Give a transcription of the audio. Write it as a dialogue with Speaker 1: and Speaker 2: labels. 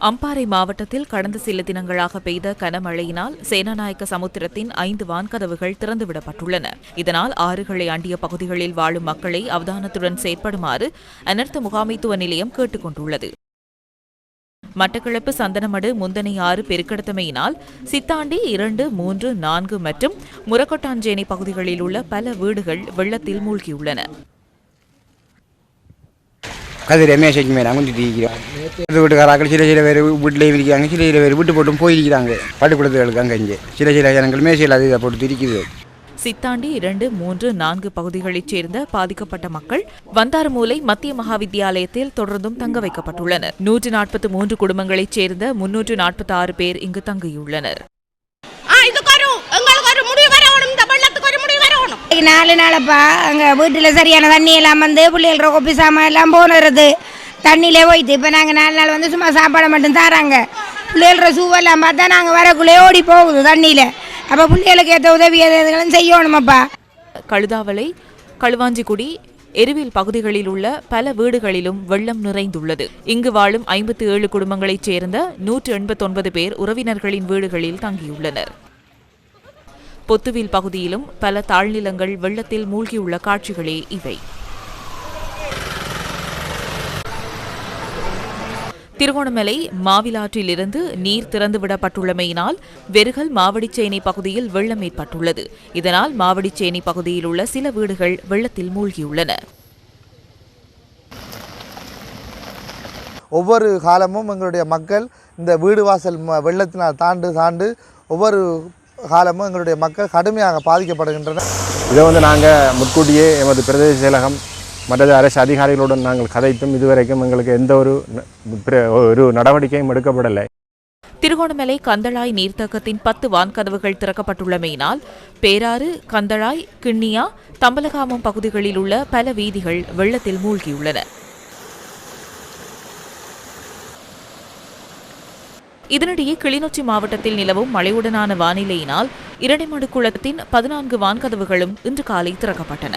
Speaker 1: அம்பாறை மாவட்டத்தில் கடந்த சில தினங்களாக பெய்த கனமழையினால் சேனாநாயக்க சமுத்திரத்தின் ஐந்து வான்கதவுகள் திறந்துவிடப்பட்டுள்ளன. இதனால் ஆறுகளை அண்டிய பகுதிகளில் வாழும் மக்களை அவதானத்துடன் செயற்படுமாறு அனர்த்த முகாமைத்துவ நிலையம் கேட்டுக் கொண்டுள்ளது மட்டக்களப்பு சந்தனமடு முந்தனை ஆறு பெருக்கெடுத்தமையினால் சித்தாண்டி இரண்டு மூன்று நான்கு மற்றும் முரக்கொட்டாஞ்சேனை பகுதிகளில் உள்ள பல வீடுகள் வெள்ளத்தில் மூழ்கியுள்ளன.
Speaker 2: கதிர் ரமேஷைக்கு மேலே குந்திட்டு இருக்கிறோம் இது வீட்டுக்காராக்கள் சில சில பேர் வீட்டிலையும் இருக்காங்க சில சில பேர் வீட்டு போட்டும் போயிருக்கிறாங்க. பள்ளிக்கூடத்துகளுக்கு அங்கே இங்கே. சில சில ஜனங்கள் மேசையில் அது போட்டு இருக்குது.
Speaker 1: சித்தாண்டி இரண்டு மூன்று நான்கு பகுதிகளைச் சேர்ந்த பாதிக்கப்பட்ட மக்கள் வந்தாறுமூலை மத்திய மகாவித்தியாலயத்தில் தொடர்ந்தும் தங்க வைக்கப்பட்டுள்ளனர். நூற்று நாற்பத்தி மூன்று குடும்பங்களைச் சேர்ந்த முன்னூற்று நாற்பத்தி ஆறு பேர் இங்கு தங்கியுள்ளனர்.
Speaker 3: நாலு நாளப்பா அங்கே வீட்டில் சரியான தண்ணி எல்லாம் வந்து பிள்ளைகள் கொப்பி சாமான் எல்லாம் போனது தண்ணியிலே போயிட்டு இப்போ நாங்கள் நாலு நாள் வந்து சும்மா சாப்பாடு மட்டும் தராங்க. பிள்ளைகள சூவெல்லாம் பார்த்தா நாங்கள் வரக்குள்ளே ஓடி போகுது தண்ணியில். அப்போ பிள்ளைகளுக்கு ஏற்ற உதவி எதுகளும் செய்யணுமப்பா?
Speaker 1: கழுதாவளை களுவாஞ்சிக்குடி எருவில் பகுதிகளில் உள்ள பல வீடுகளிலும் வெள்ளம் நிறைந்துள்ளது. இங்கு வாழும் ஐம்பத்தி ஏழு குடும்பங்களைச் சேர்ந்த நூற்று எண்பத்தொன்பது பேர் உறவினர்களின் வீடுகளில் தங்கியுள்ளனர். பொத்துவில் பகுதியிலும் பல தாழ்நிலங்கள் வெள்ளத்தில் மூழ்கியுள்ள காட்சிகளே இவை. திருகோணமலை மாவிலாற்றிலிருந்து நீர் திறந்துவிடப்பட்டுள்ளமையினால் வெறுகல் மாவடிச்சேனை பகுதியில் வெள்ளம் ஏற்பட்டுள்ளது. இதனால் மாவடிச்சேனை பகுதியில் உள்ள சில வீடுகள் வெள்ளத்தில் மூழ்கியுள்ளன.
Speaker 4: ஒவ்வொரு காலமும் எங்களுடைய மக்கள் இந்த வீடு வாசல் வெள்ளத்தினால் தாண்டு தாண்டு ஒவ்வொரு காலமும் எங்களுடைய மக்கள் கடுமையாக பாதிக்கப்படுகின்றனர்.
Speaker 5: இதை வந்து நாங்கள் முன்கூட்டியே எமது பிரதேச செயலகம் மற்றது அரசு அதிகாரிகளுடன் நாங்கள் கதைத்தும் இதுவரைக்கும் எங்களுக்கு எந்த ஒரு ஒரு நடவடிக்கையும் எடுக்கப்படலை.
Speaker 1: திருகோணமலை கந்தளாய் நீர்த்தேக்கத்தின் பத்து வான்கதவுகள் திறக்கப்பட்டுள்ளமையினால் பேராறு கந்தளாய் கிண்ணியா தம்பலகாமம் பகுதிகளில் உள்ள பல வீதிகள் வெள்ளத்தில் மூழ்கியுள்ளன. இதனிடையே கிளிநொச்சி மாவட்டத்தில் நிலவும் மழையுடனான வானிலையினால் இரணைமடு குளத்தின் பதினான்கு வான்கதவுகளும் இன்று காலை திறக்கப்பட்டன.